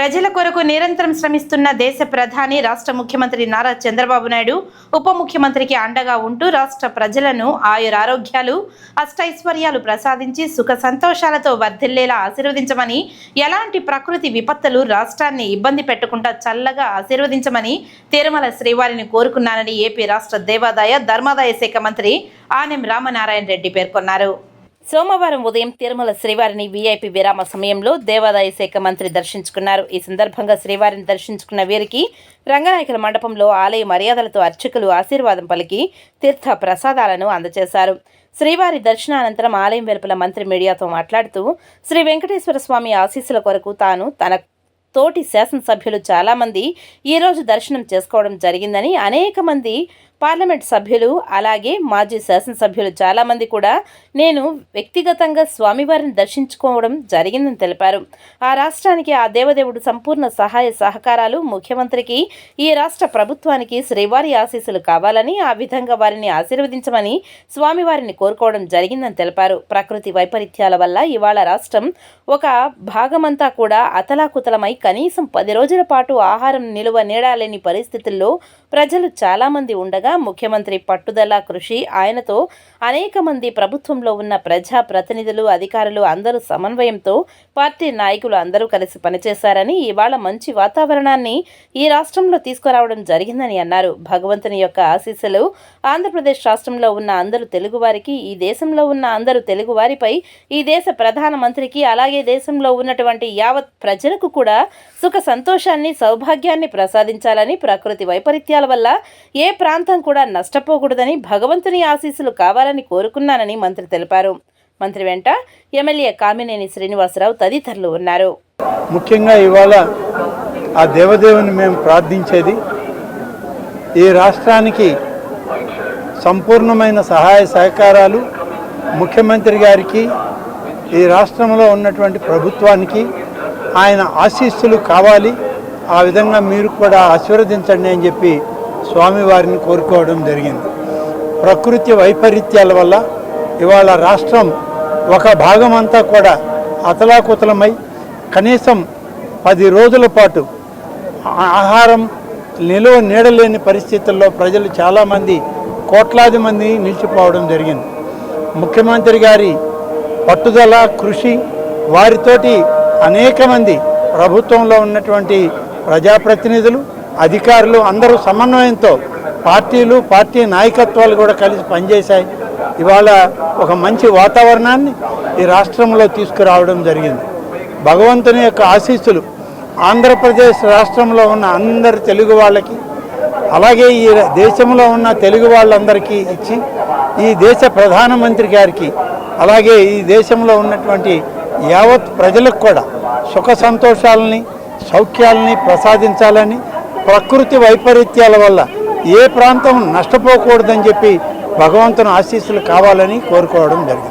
ప్రజల కొరకు నిరంతరం శ్రమిస్తున్న దేశ ప్రధాని రాష్ట్ర ముఖ్యమంత్రి నారా చంద్రబాబు నాయుడు ఉప ముఖ్యమంత్రికి అండగా ఉంటూ రాష్ట్ర ప్రజలను ఆయురారోగ్యాలు అష్టైశ్వర్యాలు ప్రసాదించి సుఖ సంతోషాలతో వర్ధిల్లేలా ఆశీర్వదించమని ఎలాంటి ప్రకృతి విపత్తులు రాష్ట్రాన్ని ఇబ్బంది పెట్టకుండా చల్లగా ఆశీర్వదించమని తిరుమల శ్రీవారిని కోరుకున్నానని ఏపీ రాష్ట్ర దేవాదాయ ధర్మాదాయ శాఖ మంత్రి ఆనెం రామనారాయణ రెడ్డి పేర్కొన్నారు. సోమవారం ఉదయం తిరుమల శ్రీవారిని వీఐపీ విరామ సమయంలో దేవాదాయ శాఖ మంత్రి దర్శించుకున్నారు. ఈ సందర్భంగా శ్రీవారిని దర్శించుకున్న వీరికి రంగనాయకుల మండపంలో ఆలయ మర్యాదలతో అర్చకులు ఆశీర్వాదం పలికి తీర్థ ప్రసాదాలను అందజేశారు. శ్రీవారి దర్శనానంతరం ఆలయం వెలుపల మంత్రి మీడియాతో మాట్లాడుతూ శ్రీ వెంకటేశ్వర స్వామి ఆశీస్సుల కొరకు తాను తన తోటి శాసనసభ్యులు చాలామంది ఈరోజు దర్శనం చేసుకోవడం జరిగిందని అనేక మంది పార్లమెంట్ సభ్యులు అలాగే మాజీ శాసనసభ్యులు చాలామంది కూడా నేను వ్యక్తిగతంగా స్వామివారిని దర్శించుకోవడం జరిగిందని తెలిపారు. ఆ రాష్ట్రానికి ఆ దేవదేవుడు సంపూర్ణ సహాయ సహకారాలు ముఖ్యమంత్రికి ఈ రాష్ట్ర ప్రభుత్వానికి శ్రీవారి ఆశీస్సులు కావాలని ఆ విధంగా వారిని ఆశీర్వదించమని స్వామివారిని కోరుకోవడం జరిగిందని తెలిపారు. ప్రకృతి వైపరీత్యాల వల్ల ఇవాళ రాష్ట్రం ఒక భాగమంతా కూడా అతలాకుతలమై కనీసం పది రోజుల పాటు ఆహారం నిలువ నీడాలేని పరిస్థితుల్లో ప్రజలు చాలామంది ఉండగా ముఖ్యమంత్రి పట్టుదల కృషి ఆయనతో అనేక మంది ప్రభుత్వంలో ఉన్న ప్రజా ప్రతినిధులు అధికారులు అందరూ సమన్వయంతో పార్టీ నాయకులు అందరూ కలిసి పనిచేశారని ఇవాళ మంచి వాతావరణాన్ని ఈ రాష్ట్రంలో తీసుకురావడం జరిగిందని అన్నారు. భగవంతుని యొక్క ఆశీస్సులు ఆంధ్రప్రదేశ్ రాష్ట్రంలో ఉన్న అందరూ తెలుగువారికి ఈ దేశంలో ఉన్న అందరూ తెలుగువారిపై ఈ దేశ ప్రధానమంత్రికి అలాగే దేశంలో ఉన్నటువంటి యావత్ ప్రజలకు కూడా సుఖ సంతోషాన్ని సౌభాగ్యాన్ని ప్రసాదించాలని ప్రకృతి వైపరీత్యాల వల్ల ఏ ప్రాంతం కూడా నష్టపోకూడదని భగవంతుని ఆశీస్సులు కావాలని కోరుకున్నానని మంత్రి తెలిపారు. మంత్రి వెంట ఎమ్మెల్యే కామినేని శ్రీనివాసరావు తదితరులు ఉన్నారు. ముఖ్యంగా ఇవాళ ఆ దేవదేవుని మేము ప్రార్థించేది ఈ రాష్ట్రానికి సంపూర్ణమైన సహాయ సహకారాలు ముఖ్యమంత్రి గారికి ఈ రాష్ట్రంలో ఉన్నటువంటి ప్రభుత్వానికి ఆయన ఆశీస్సులు కావాలి. ఆ విధంగా మీరు కూడా ఆశీర్వదించండి అని చెప్పి స్వామివారిని కోరుకోవడం జరిగింది. ప్రకృతి వైపరీత్యాల వల్ల ఇవాళ రాష్ట్రం ఒక భాగం అంతా కూడా అతలాకుతలమై కనీసం పది రోజుల పాటు ఆ- ఆహారం నిలువ నీడలేని పరిస్థితుల్లో ప్రజలు చాలామంది కోట్లాది మంది నిలిచిపోవడం జరిగింది. ముఖ్యమంత్రి గారి పట్టుదల కృషి వారితోటి అనేక మంది ప్రభుత్వంలో ఉన్నటువంటి ప్రజాప్రతినిధులు అధికారులు అందరూ సమన్వయంతో పార్టీలు పార్టీ నాయకత్వాలు కూడా కలిసి పనిచేశాయి. ఇవాళ ఒక మంచి వాతావరణాన్ని ఈ రాష్ట్రంలో తీసుకురావడం జరిగింది. భగవంతుని యొక్క ఆశీస్సులు ఆంధ్రప్రదేశ్ రాష్ట్రంలో ఉన్న అందరి తెలుగు వాళ్ళకి అలాగే ఈ దేశంలో ఉన్న తెలుగు వాళ్ళందరికీ ఇచ్చి ఈ దేశ ప్రధానమంత్రి గారికి అలాగే ఈ దేశంలో ఉన్నటువంటి యావత్ ప్రజలకు కూడా సుఖ సంతోషాలని సౌఖ్యాలని ప్రసాదించాలని ప్రకృతి వైపరీత్యాల వల్ల ఏ ప్రాంతం నష్టపోకూడదని చెప్పి భగవంతుని ఆశీస్సులు కావాలని కోరుకోవడం జరిగింది.